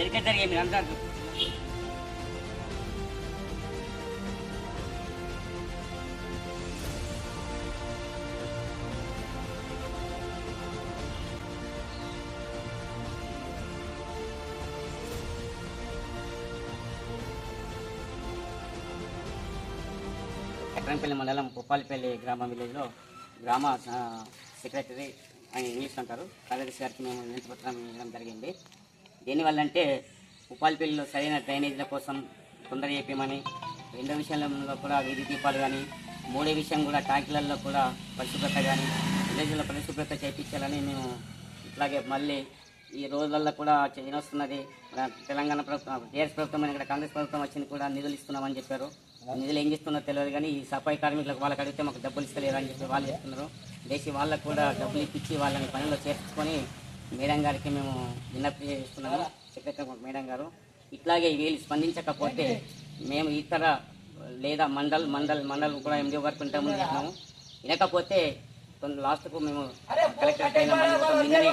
ఇక్కడ జరిగే మీరు అంతా ఎకరంపల్లి మండలం కుప్పాలపల్లి గ్రామ విలేజ్లో గ్రామ సెక్రటరీ అని ఇంగ్లీష్ అంటారు. కార్యదర్శి గారికి మేము వినతి పత్రం ఇవ్వడం జరిగింది. దీనివల్ల అంటే ఉపాలపల్లిలో సరైన డ్రైనేజీల కోసం తొందర చేపించమని రెండో విషయంలో కూడా వీధి దీపాలు కానీ మూడో విషయం కూడా ట్యాంకులలో కూడా పరిశుభ్రత కానీ విలేజ్లో పరిశుభ్రత చేయించాలని మేము ఇట్లాగే మళ్ళీ ఈ రోజులలో కూడా వస్తున్నది తెలంగాణ ప్రభుత్వం టీఆర్ఎస్ ప్రభుత్వం అని ఇక్కడ కాంగ్రెస్ ప్రభుత్వం వచ్చింది కూడా నిధులు ఇస్తున్నామని చెప్పారు. నిధులు ఏం చేస్తున్నారో తెలియదు కానీ ఈ సఫాయి కార్మికులకు వాళ్ళకి అడిగితే మాకు డబ్బులు ఇస్తలేరు అని చెప్పి వాళ్ళు చెప్తున్నారు. లేచి వాళ్ళకు కూడా డబ్బులు ఇప్పించి వాళ్ళని పనిలో చేర్చుకొని మేడం గారికి మేము విన్నపి చేస్తున్నాము. సెక్రటరీ మేడం గారు. ఇట్లాగే వీళ్ళు స్పందించకపోతే మేము ఇతర లేదా మండల్ మండల్ మండల్ కూడా ఎండిఓ గారికి ఉంటామని చెప్పినాము. వినకపోతే కొంత లాస్ట్కు మేము కలెక్టర్ అయిన నిన్ననే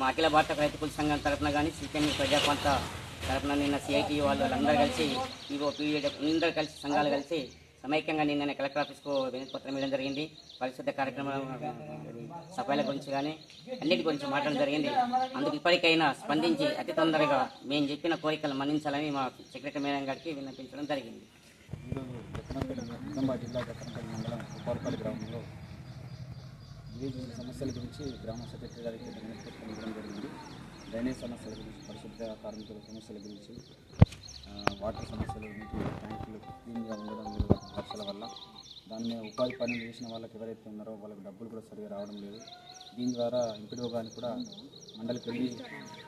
మా అఖిల భారత రైతు కుల సంఘం తరఫున కానీ సిపిఎం ప్రజాపంత తరఫున నిన్న సిఐటి వాళ్ళు వాళ్ళందరూ కలిసి ఈవో పీడీ అందరూ కలిసి సంఘాలు కలిసి సమైక్యంగా నిన్న కలెక్టర్ ఆఫీస్కు వినతి పత్రం ఇవ్వడం జరిగింది. పరిశుద్ధ కార్యక్రమం సభల గురించి కానీ అన్నిటి గురించి మాట్లాడడం జరిగింది. అందుకు ఇప్పటికైనా స్పందించి అతి తొందరగా మేము చెప్పిన కోరికలు మన్నించాలని మా సెక్రటరీ మేడం గారికి విన్నపించడం జరిగింది. గ్రామంలో సమస్యల గురించి గ్రామ సెక్రటరీ గారికి జరిగింది. డ్రైనేజ్ సమస్యల గురించి పరిశుద్ధ కార్మికుల సమస్యల గురించి వాటర్ సమస్యలు నీటి ట్యాంకులు క్లీన్గా ఉండడం లేదు వర్షాల వల్ల దాన్ని ఉపాధి పనులు చేసిన వాళ్ళకి ఎవరైతే ఉన్నారో వాళ్ళకి డబ్బులు కూడా సరిగా రావడం లేదు. దీని ద్వారా ఎంపీడీఓ గారిని కూడా మండలికి వెళ్ళి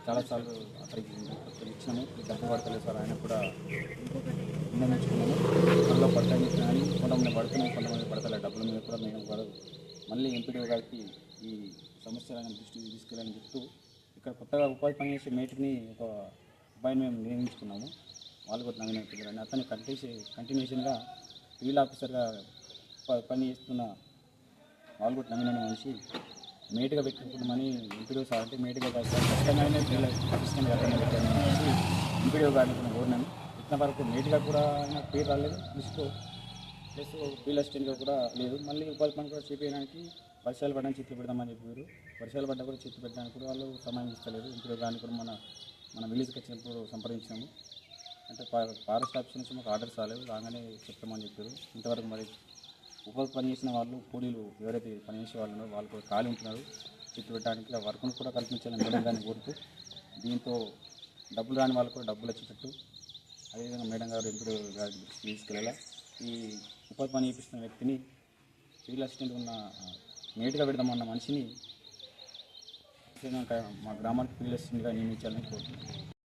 చాలాసార్లు అక్కడికి వినతిపత్రం ఇచ్చినాము. ఈ డబ్బు పడతలేదు సార్ ఆయన కూడా నిర్ణయించుకున్నాము త్వరలో పడతాయని కానీ కొంతమంది పడుతున్నాయి కొంతమంది పడతలే డబ్బుల మీద కూడా మేము కూడా మళ్ళీ ఎంపీడీఓ గారికి ఈ సమస్యలను దృష్టికి తీసుకెళ్ళని చెప్తూ ఇక్కడ కొత్తగా ఉపాధి పనిచేసే మేటిని ఒక అబ్బాయిని మేము నియమించుకున్నాము. వాళ్ళు కూడా నవీన పిల్లలని అతను కంటిన్యూ కంటిన్యూషన్గా ఫీల్డ్ ఆఫీసర్గా ప- పని చేస్తున్న వాళ్ళు కూడా నవీన మనిషి. మేటుగా పెట్టుకుంటామని ఇంప్రూవ్ సార్ అంటే మేటుగా కష్టంగానే సార్ ఫీల్డ్ అసిస్టెంట్ అతను పెట్టాను అనేసి ఎంపీడీఓ కోరినాను ఇంత వరకు మేటుగా కూడా పేరు రాలేదు. లిస్ట్లో ప్లస్ ఫీల్డ్ అసిస్టెంట్గా కూడా లేదు. మళ్ళీ ఉపాధి పని కూడా చేపించడానికి వర్షాలు పడడానికి చెట్లు పెడదామని చెప్పారు. వర్షాలు పడ్డా కూడా చెట్లు పెట్టడానికి కూడా వాళ్ళు సమయం ఇస్తలేదు. ఇంట్లో దాన్ని కూడా మన మన విలేజ్కి వచ్చినప్పుడు సంప్రదించాము అంటే ఫారెస్ట్ ఆఫీస్ నుంచి మాకు ఆర్డర్స్ రాలేదు రాగానే చెప్తామని చెప్పారు. ఇంతవరకు మరి ఉపాధి పని చేసిన వాళ్ళు కూలీలు ఎవరైతే పనిచేసే వాళ్ళు ఉన్నారో వాళ్ళు కూడా ఖాళీ ఉంటున్నారు. చెట్టు పెట్టడానికి ఆ వర్క్ను కూడా కల్పించాలని మేడం గారిని కోరుతూ దీంతో డబ్బులు రాని వాళ్ళు కూడా డబ్బులు వచ్చేటట్టు అదేవిధంగా మేడం గారు ఎంపీ తీసుకెళ్ళాలి. ఈ ఉపాధి పని చేపిస్తున్న వ్యక్తిని సివిల్ అసిస్టెంట్ ఉన్న నేటుగా పెడదామన్న మనిషిని. మా గ్రామానికి పిల్లలు అసిస్టెంట్గా నియమించాలని కోరుతున్నాను